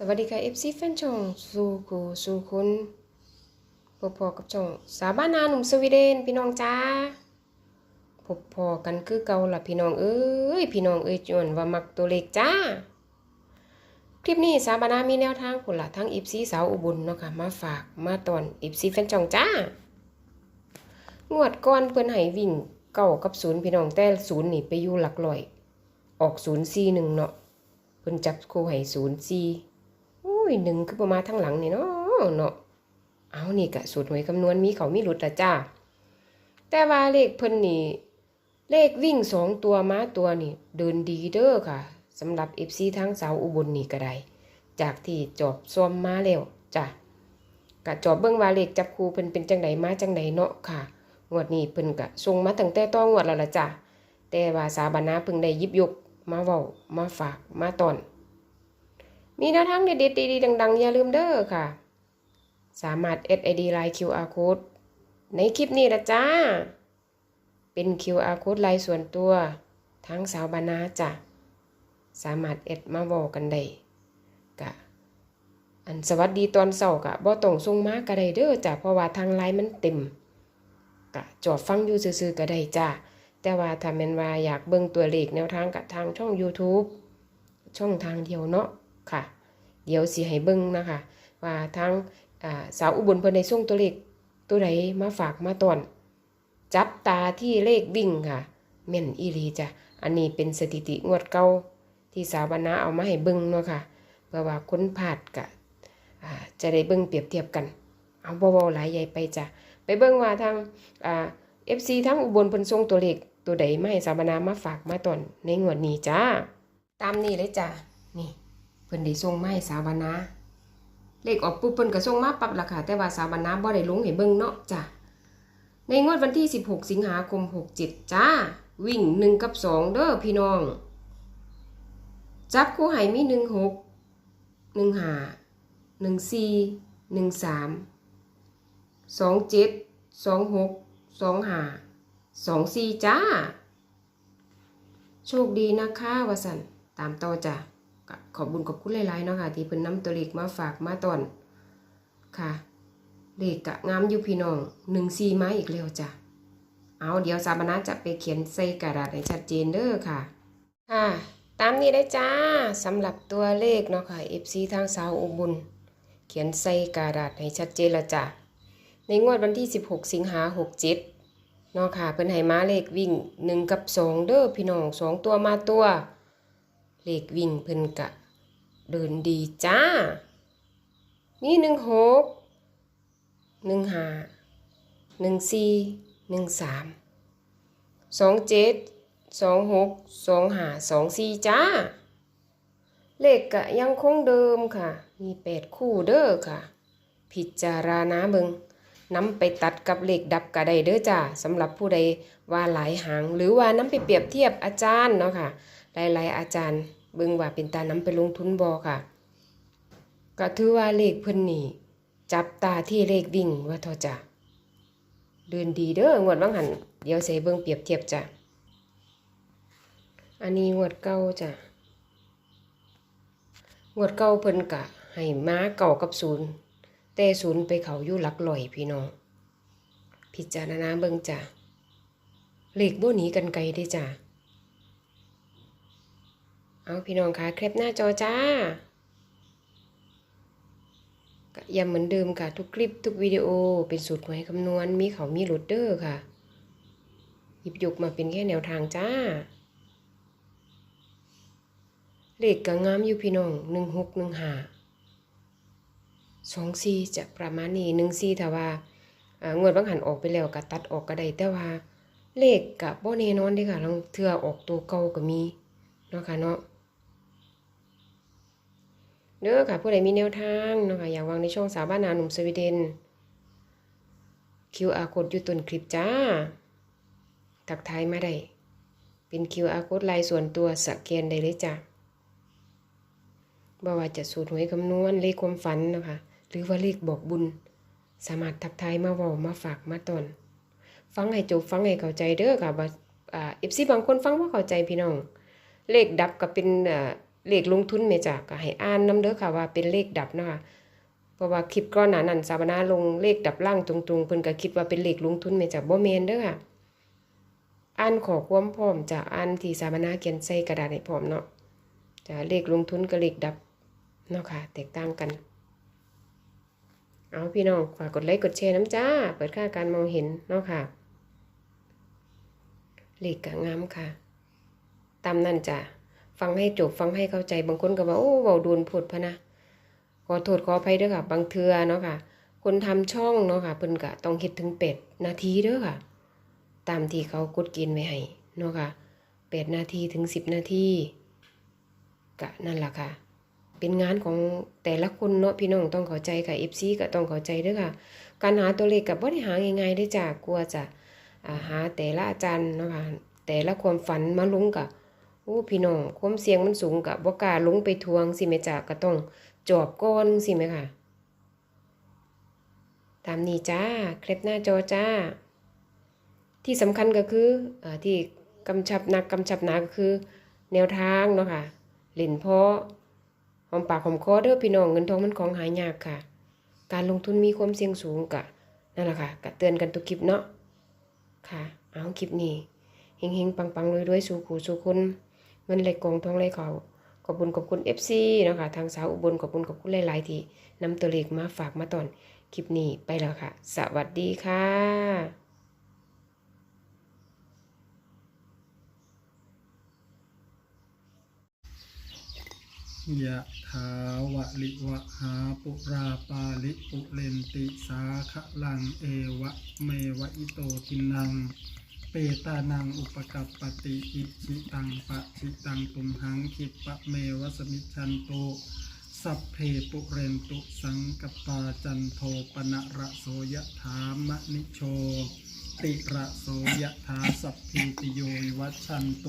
สวัสดีค่ะ FC แฟนช่องสู่กูสู่คุณพบพอกับช่องสาบานาหนุ่มสวีเดนพี่น้องจ้าพบพอกันคือเก่าละพี่น้องเอ้ยพี่น้องเอ้ยจวนว่ามักตัวเล็กจ้า คลิปนี้สาบานามีแนวทางคนละทั้ง FC สาวอุบลเนาะค่ะมาฝากมาตอน FC แฟนช่องจ้างวดก่อนเพิ่อนให้วิ่งเก้ากับศูนย์พี่น้องแต่ศูนย์นี่ไปอยู่หลักร้อย ออกศูนย์สี่หนึ่งเนาะเพิ่นจับคู่ให้ศูนย์สี่อุ้ ยหนึ่งคือประมาณทั้งหลังนี่เนาะเนาะเอานี่กะสูตรหวยคำนวณมีเขามีหลุดละจ้า แต่ว่าเลขเพิ่นนี่ เลขวิ่งสองตัวม้าตัวนี่ เดินดีเด้อค่ะสำหรับ FC ทั้งสาวอุบลนี่ก็ได้ จากที่จอบซ้อมมาแล้วจ้ะกะจอบเบิ่งว่าเลขจับคูเพิ่นเป็นจังไดมาจังไดเนาะค่ะงวดนี้เพิ่นกะส่งมาตั้งแต่ต้องวดแล้วละจ้ะแต่ว่าสาบานาเพิ่งได้ยิบยกมาเว้ามาฝากมาตอน มีแนวทางเด็ดๆดีๆดัง ๆ อย่าลืมเด้อค่ะ สามารถ SID Line QR Code ในคลิปนี้ละจ้า เป็น QR Code ลายส่วนตัวทั้งสาวบานาจ้ะสามารถเอ็ดมาบอกกันได้กะอันสวัสดีตอนเสาร์กะบ่ต้องส่งมาก็ได้เด้อจ้ะเพราะว่าทางไลน์มันเต็มกะจอดฟังอยู่ซื่อๆก็ได้จ้ะแต่ว่าถ้าแม่นว่าอยากเบิ่งตัวเลขแนวทางกับทางช่อง YouTube ช่องทางเดียวเนาะ ค่ะ เดี๋ยวสิให้เบิ่งนะคะ ว่าทางสาวอุบลเพิ่นได้ส่งตัวเลขตัวใดมาฝากมาตอน จับตาที่เลขวิ่งค่ะแม่นอีหลีจ้ะอันนี้เป็นสถิติงวดเก่าที่สาวบรรณาเอามาให้เบิ่งเนาะค่ะเพื่อว่าคนพลาดกะจะได้เบิ่งเปรียบเทียบกัน เอาบ่เว้าหลายใหญ่ไปจ้ะไปเบิ่งว่าทางเอ่า FC ทั้งอุบลเพิ่นส่งตัวเลขตัวใดมาให้สาวบรรณามาฝากมาตอนในงวดนี้จ้า ตามนี้เลยจ้ะนี่ เพิ่นได้ส่งมาให้สาวบรรณาเลขออกปุ๊บเพิ่นก็ส่งมาปรับราคาแต่ว่าสาวบรรณาบ่ได้ลงให้เบิ่งเนาะจ้ะในงวดวันที่ 16 สิงหาคม 67 จ้า วิ่ง 1 กับ 2 เด้อพี่น้อง จับคู่ให้มี 16 15 14 13 27 26 25 24 จ้า โชคดีนะคะวสันตามต่อจ้ะ ขอบบุญขอบคุณหลายๆเนาะค่ะที่เพิ่นนำตัวเลขมาฝากมาตอนค่ะเลขกะงามอยู่พี่น้องหนึ่งซีไมาอีกแล้วจ้ะเอาเดี๋ยวสามณะจะไปเขียนใส่กระดาษให้ชัดเจนเด้อค่ะค่ะ ตามนี้ได้จ้าสำหรับตัวเลขเนาะค่ะ FC ทางสาวอุบุญเขียนใส่กระดาษให้ชัดเจนละจ้ะในงวดวันที่ 16 สิงหา67เนาะค่ะเพิ่นให้มาเลขวิ่ง 1 กับ 2 เด้อพี่น้อง 2 ตัวมาตัว เลขวิ่งเพิ่นกะเดินดีจ้า มีหนึ่งหกหนึ่งห้าหนึ่งสี่หนึ่งสามสองเจ็ดสองหกสองห้าสองสี่จ้า เลขกะยังคงเดิมค่ะ มีแปดคู่เด้อค่ะ พิจารณาเบิงนำไปตัดกับเลขดับกะได้เด้อจ้าสำหรับผู้ใดว่าหลายหาง หรือว่านำไปเปรียบเทียบอาจารย์เนาะค่ะหลายๆอาจารย์ เบิ่งว่าเป็นตานำไปลงทุนบ่ค่ะ ก็ถือว่าเลขเพิ่นนี่ จับตาที่เลขวิ่งว่าเท่าจ้ะเดินดีเด้องวดบางหันเดี๋ยวใส่เบิ่งเปรียบเทียบจ้ะอันนี้งวดเก่าจ้ะงวดเก่าเพิ่นกะให้ม้าเก่ากับศูนย์แต่ศูนย์ไปเขาอยู่หลักลอยพี่น้องพิจารณาเบิ่งจ้ะเลขโบหนีกันไกลเด้จ้ะ เอาพี่น้องคะแคปหน้าจอจ้าก็ย้ำเหมือนเดิมค่ะ ทุกคลิปทุกวิดีโอเป็นสูตรหวยคำนวณมีเขามีหลุดเดอร์ค่ะ หยิบยกมาเป็นแค่แนวทางจ้าเลขก็งามอยู่พี่น้องหนึ่งหกหนึ่งห้าสองสี่จะประมาณนี้หนึ่งสี่ถ้าว่าอ่างวดบางหันออกไปแล้วก็ตัดออกก็ได้แต่ว่า เลขกับโบ่แน่นอนด้ค่ะลองเทื่อออกตัวเก่าก็มีเนาะค่ะเนาะ เด้อค่ะผู้ใดมีแนวทางเนาะคะอยากวางในช่องสาวบ้านนาหนุ่มสวีเดน QR code อยู่ต้นคลิปจ้าทักทายมาได้ เป็น QR code ลายส่วนตัวสแกนได้เลยจ้ะบ่ว่าจะสูตรหวยคำนวณเลขความฝันเนาะคะ หรือว่าเลขบอกบุญ สามารถทักทายมาว้ามาฝากมาตอน ฟังให้จบฟังให้เข้าใจเด้อค่ะว่าอ่า FC บางคนฟังบ่เข้าใจพี่น้อง เลขดับก็เป็นอ่า เลขลงทุนแม่จ้ะก็ให้อ่านนํเด้อค่ะว่าเป็นเลขดับนะคะเพราะว่าคลิปก่อนหนานั้นสาบนาลงเลขดับล่างตรงๆเพิ่นก็คิดว่าเป็นเลขลงทุนแม่จ้ะบ่แม่นเด้อค่ะอ่านขอความพร้อมจะอ่านที่สาบนาเขียนใส่กระดาษให้พร้อมเนาะจะเลขลงทุนกับเลขดับเนาะค่ะแตกต่างกัน เอาพี่น้องฝากกดไลค์กดแชร์น้ำจ้า เปิดค่าการมองเห็นเนาะค่ะเลขก็งามค่ะ ตามนั่นจ้ะ ฟังให้จบฟังให้เข้าใจบางคนก็ว่าโอ้เว้าโดนพูดพะนะขอโทษขออภัยเด้อค่ะ บางเทื่อเนาะค่ะ คนทำช่องเนาะค่ะเพิ่นก็ต้องเฮ็ดถึง8นาทีเด้อค่ะ ตามที่เขากดกณฑ์ไว้ให้เนาะค่ะ8นาทีถึง10นาทีก็นั่นแหละค่ะ เป็นงานของแต่ละคนเนาะพี่น้องต้องเข้าใจค่ะ FC ก็ต้องเข้าใจเด้อค่ะ การหาตัวเลขก็บ่ได้หาง่ายๆเด้จ้ะกลัวจะหาแต่ละอาจารย์เนาะค่ะแต่ละความฝันมาลุ้งก็ โอ้พี่น้องความเสี่ยงมันสูงก็บ่กาลงไปทวงสิแม่จ้ะก็ต้องจอบก้อนสิไหมค่ะ ตามนี้จ้า เคล็ดหน้าจอจ้า ที่สำคัญก็คืออที่กำชับนักกำชับหนาก็คือ แนวทางเนาะค่ะเล่นพาะหอมปากหอมคอเด้อพี่น้องเงินทองมันของหายากค่ะ การลงทุนมีความเสี่ยงสูงกะนั่นแหละค่ะกะเตือนกันทุกคลิปเนาะค่ะ เอาคลิปนี้เฮงๆปังๆรวยๆสู่ขู่สู่คน เงินไหลกองทองไหลเขาขอบคุณขอบคุณ FC เนะคะทางสาวอุบลขอบคุณขอบคุณหลาย ๆ ที่นำตัวเลขมาฝากมาตอนคลิปนี้ไปแล้วค่ะ สวัสดีค่ะยะถาวะลิวะหาปุราปาลิปุเรนติสาคะลังเอวะเมวะอิโตทินัง เปตานังอุปกัปปติอิชิตังปะชิตังตุมหังคิปะเมวสมิชันโตสัพเพปุเรนตุสังกปาจันโทปนะระโสยะถามะนิโชติระโสยถาสัพพิติโยวัชันโต